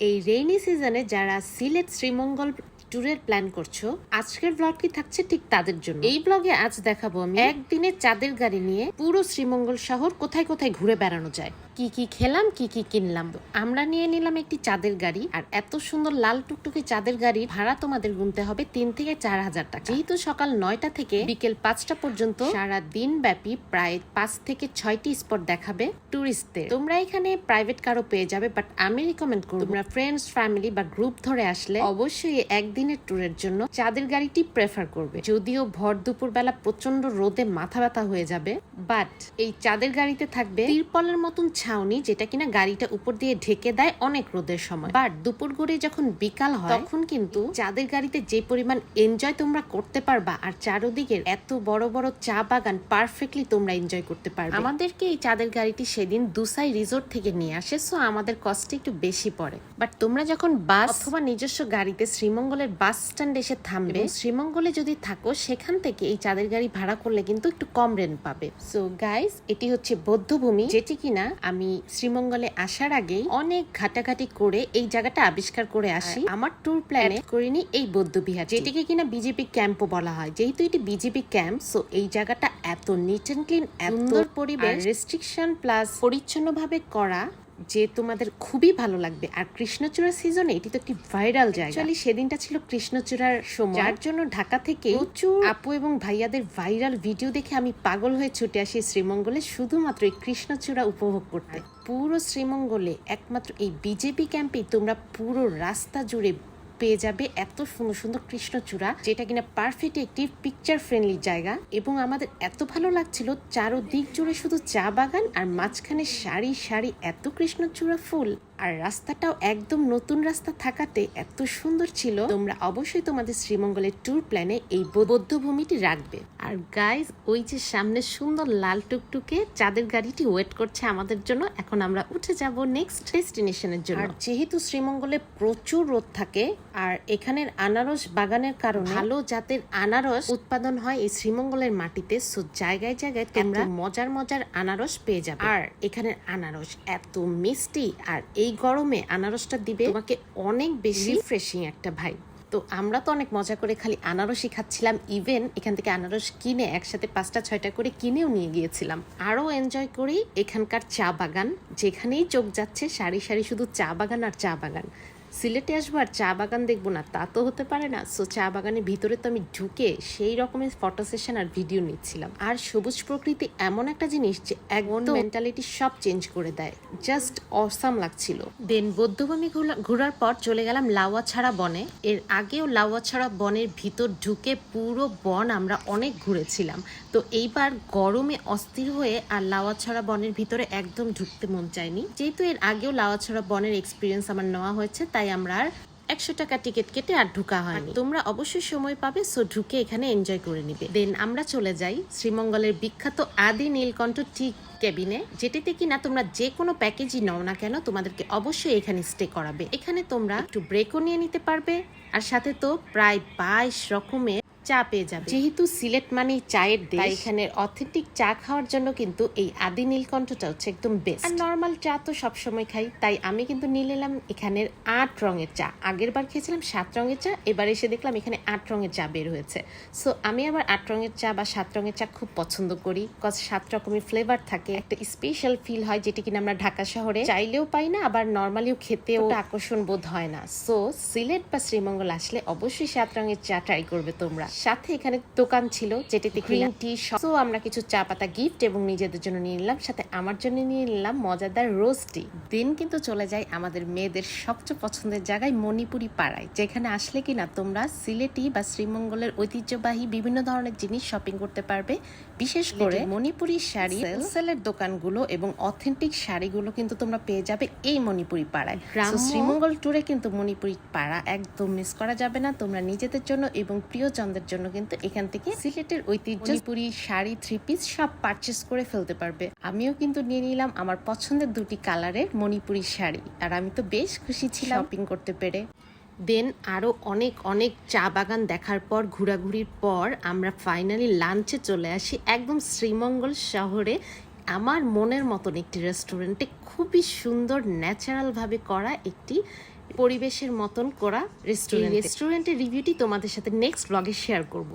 এই রেইনি সিজনে যারা সিলেট শ্রীমঙ্গল ট্যুরের প্ল্যান করছ, আজকের ব্লগটি থাকছে ঠিক তাদের জন্য। এই ব্লগে আজ দেখাবো আমি একদিনে চাঁদের গাড়ি নিয়ে পুরো শ্রীমঙ্গল শহর কোথায় কোথায় ঘুরে বেড়ানো যায়। কি কি খেলাম, কি কি কিনলাম। আমরা নিয়ে নিলাম একটি চাঁদের গাড়ি, আর এত সুন্দর লাল টুকটুকে চাঁদের গাড়ি ভাড়া তোমাদের গুনতে হবে তিন থেকে চার হাজার টাকা। যেহেতু সকাল নয়টা থেকে বিকেল পাঁচটা পর্যন্ত সারা দিন ব্যাপী প্রায় পাঁচ থেকে ছয়টি স্পট দেখাবে টুরিস্টদের তোমরা এখানে প্রাইভেট কারও পেয়ে যাবে বাট আমি রিকমেন্ড করব তোমরা ফ্রেন্ডস ফ্যামিলি বা গ্রুপ ধরে আসলে অবশ্যই একদিনের ট্যুরের জন্য চাঁদের গাড়িটি প্রেফার করবে। যদিও ভর দুপুর বেলা প্রচণ্ড রোদে মাথা ব্যথা হয়ে যাবে বাট এই চাঁদের গাড়িতে থাকবে তিরপলের মতন ছাউনি যেটা কিনা গাড়িটা উপর দিয়ে ঢেকে দেয় অনেক রোদের সময়। বাট দুপুর গড়ে যখন বিকাল হয় তখন কিন্তু চাঁদের গাড়িতে যে পরিমাণ এনজয় তোমরা করতে পারবা আর চারোদিকের এত বড় বড় চা বাগান পারফেক্টলি তোমরা এনজয় করতে পারবে। আমাদেরকে এই চাঁদের গাড়িটি সেদিন দুসাই রিসোর্ট থেকে নিয়ে আসে সো আমাদের কস্ট একটু বেশি পড়ে। বাট তোমরা যখন বাস অথবা নিজস্ব গাড়িতে শ্রীমঙ্গলের বাস স্ট্যান্ড এসে থামবে শ্রীমঙ্গলে যদি থাকো সেখান থেকে এই চাঁদের গাড়ি ভাড়া করলে কিন্তু একটু কম রেন্ট পাবে। সো গাইস এটি হচ্ছে বৌদ্ধভূমি যেটি কিনা আমি শ্রীমঙ্গলে আসার আগেই অনেক ঘাটাঘাটি করে এই জায়গাটা আবিষ্কার করে আসি। আমার ট্যুর প্ল্যানে করিনি এই বৌদ্ধবিহার যেটিকে কিনা বিজেপি ক্যাম্পও বলা হয়। যেহেতু এটি বিজেপি ক্যাম্প সো এই জায়গাটা এত নিট অ্যান্ড ক্লিন এত সুন্দর পরিবেশ। রেস্ট্রিকশন প্লাস পরিচ্ছন্নভাবে করা যে তোমাদের খুবই ভালো লাগবে। আর কৃষ্ণচূড়া সিজনে এটি তো একটি ভাইরাল জায়গা। অ্যাকচুয়ালি সেদিনটা ছিল কৃষ্ণচূড়ার সময়। যার জন্য ঢাকা থেকে প্রচুর আপু এবং ভাইয়াদের ভাইরাল ভিডিও দেখে আমি পাগল হয়ে ছুটে আসি শ্রীমঙ্গলে শুধুমাত্র এই কৃষ্ণচূড়া উপভোগ করতে। পুরো শ্রীমঙ্গলে একমাত্র এই বিজেপি ক্যাম্পেই তোমরা পুরো রাস্তা জুড়ে পেয়ে যাবে এত সুন্দর সুন্দর কৃষ্ণচূড়া, যেটা কিনা পারফেক্ট একটি পিকচার ফ্রেন্ডলি জায়গা। এবং আমাদের এত ভালো লাগছিল চারোদিক জুড়ে শুধু চা বাগান আর মাঝখানে সারি সারি এত কৃষ্ণচূড়া ফুল। আর রাস্তাটাও একদম নতুন রাস্তা থাকাতে এত সুন্দর ছিল তোমরা অবশ্যই তোমাদের শ্রীমঙ্গলের ট্যুর প্ল্যানে এই বৌদ্ধভূমিটি রাখবে। আর গাইজ ওই যে সামনে সুন্দর লাল টুকটুকে চাঁদের গাড়িটি ওয়েট করছে আমাদের জন্য। এখন আমরা উঠে যাব নেক্সট ডেস্টিনেশনের জন্য। আর যেহেতু শ্রীমঙ্গলে প্রচুর রোদ থাকে আর এখানের আনারস বাগানের কারণে ভালো জাতের আনারস উৎপাদন হয় এই শ্রীমঙ্গলের মাটিতে সো জায়গায় জায়গায় তোমরা মজার মজার আনারস পেয়ে যাবে। আর এখানের আনারস এত মিষ্টি আর এই গরমে আনারসটা দিবে তোমাকে অনেক বেশি ফ্রেশিং একটা ভাই। তো আমরা তো অনেক মজা করে খালি আনারসই খাচ্ছিলাম। ইভেন এখান থেকে আনারস কিনে একসাথে পাঁচটা ছয়টা করে কিনেও নিয়ে গিয়েছিলাম। আরও এনজয় করি এখানকার চা বাগান। যেখানেই চোখ যাচ্ছে সারি সারি শুধু চা বাগান আর চা বাগান। সিলেটে আসব আর চা বাগান দেখব না তা তো হতে পারে না। সো চা বাগানের ভিতরে তো আমি ঢুকে সেই রকমের ফটো সেশন আর ভিডিও নিচ্ছিলাম। আর সবুজ প্রকৃতি এমন একটা জিনিস যে একদম মেন্টালিটি সব চেঞ্জ করে দেয়। জাস্ট অসাম লাগছিল। দেন বৌদ্ধভূমি ঘোরার পর চলে গেলাম লাউয়াছাড়া বনে। এর আগেও লাউয়াছাড়া বনের ভিতর ঢুকে পুরো বন আমরা অনেক ঘুরেছিলাম। তো এইবার গরমে অস্থির হয়ে আর লাউয়াছড়া বনের ভিতরে একদম ঢুকতে মন চায়নি। যেহেতু এর আগেও লাউয়াছড়া বনের এক্সপিরিয়েন্স আমার নেওয়া হয়েছে তাই আমরা আর একশো টাকা টিকিট কেটে আর ঢুকা হয় তোমরা অবশ্যই সময় পাবে সো ঢুকে এখানে এনজয় করে নিবে। দেন আমরা চলে যাই শ্রীমঙ্গলের বিখ্যাত আদি নীলকণ্ঠ টি কেবিনে যেটিতে কিনা তোমরা যে কোনো প্যাকেজই নাও না কেন, তোমাদেরকে অবশ্যই এখানে স্টে করাবে। এখানে তোমরা একটু ব্রেকও নিয়ে নিতে পারবে, আর সাথে তো প্রায় বাইশ রকমের চা পেয়ে যাবে। যেহেতু সিলেট মানে চায়ের দেশ তাই এখানের অথেন্টিক চা খাওয়ার জন্য কিন্তু এই আদি নীলকণ্ঠটা হচ্ছে একদম বেস্ট আর নর্মাল চা তো সবসময় খাই তাই আমি কিন্তু নিয়ে নিলাম এখানের আট রঙের চা। আগের বার খেয়েছিলাম সাত রঙের চা এবার এসে দেখলাম এখানে আট রঙের চা বের হয়েছে। সো আমি আবার আট রঙের চা বা সাত রঙের চা খুব পছন্দ করি কজ সাত রকমের ফ্লেভার থাকে। একটা স্পেশাল ফিল হয় যেটি কিনা আমরা ঢাকা শহরে চাইলেও পাই না আবার নর্মালিও খেতেও আকর্ষণ বোধ হয় না। সো সিলেট বা শ্রীমঙ্গল আসলে অবশ্যই সাত রঙের চা ট্রাই করবে তোমরা। সাথে এখানে দোকান ছিল যেটিতে গ্রিন টি সো আমরা কিছু চা পাতা গিফট এবং নিজেদের জন্য নিয়ে নিলাম সাথে আমার জন্য নিয়ে নিলাম মজাদার রোজ টি দিন কিন্তু চলে যায় আমাদের মেয়েদের সবচেয়ে পছন্দের জায়গায় মণিপুরি পাড়ায় যেখানে আসলে কিনা তোমরা সিলেটি বা শ্রীমঙ্গলের ঐতিহ্যবাহী বিভিন্ন ধরনের জিনিস শপিং করতে পারবে। বিশেষ করে মণিপুরি শাড়ি সেলের দোকানগুলো এবং অথেন্টিক শাড়িগুলো কিন্তু তোমরা পেয়ে যাবে এই মণিপুরি পাড়ায়। শ্রীমঙ্গল ট্যুরে কিন্তু মণিপুরি পাড়া একদম মিস করা যাবে না তোমরা নিজেদের জন্য এবং প্রিয়জনদের জন্য কিন্তু এখান থেকে সিলেটের ঐতিহ্য মণিপুরি শাড়ি থ্রি পিস সব পারচেস করে ফেলতে পারবে। আমিও কিন্তু নিয়ে নিলাম আমার পছন্দের দুটি কালারের মণিপুরি শাড়ি। আর আমি তো বেশ খুশি ছিলাম। শপিং করতে পেরে। দেন আরও অনেক অনেক চা বাগান দেখার পর ঘোরাঘুরির পর আমরা ফাইনালি লাঞ্চে চলে আসি একদম শ্রীমঙ্গল শহরে। আমার মনের মতন একটি রেস্টুরেন্টে খুবই সুন্দর ন্যাচারালভাবে করা একটি পরিবেশের মতন করা রেস্টুরেন্ট রেস্টুরেন্টের রিভিউটি তোমাদের সাথে নেক্সট ব্লগে শেয়ার করব।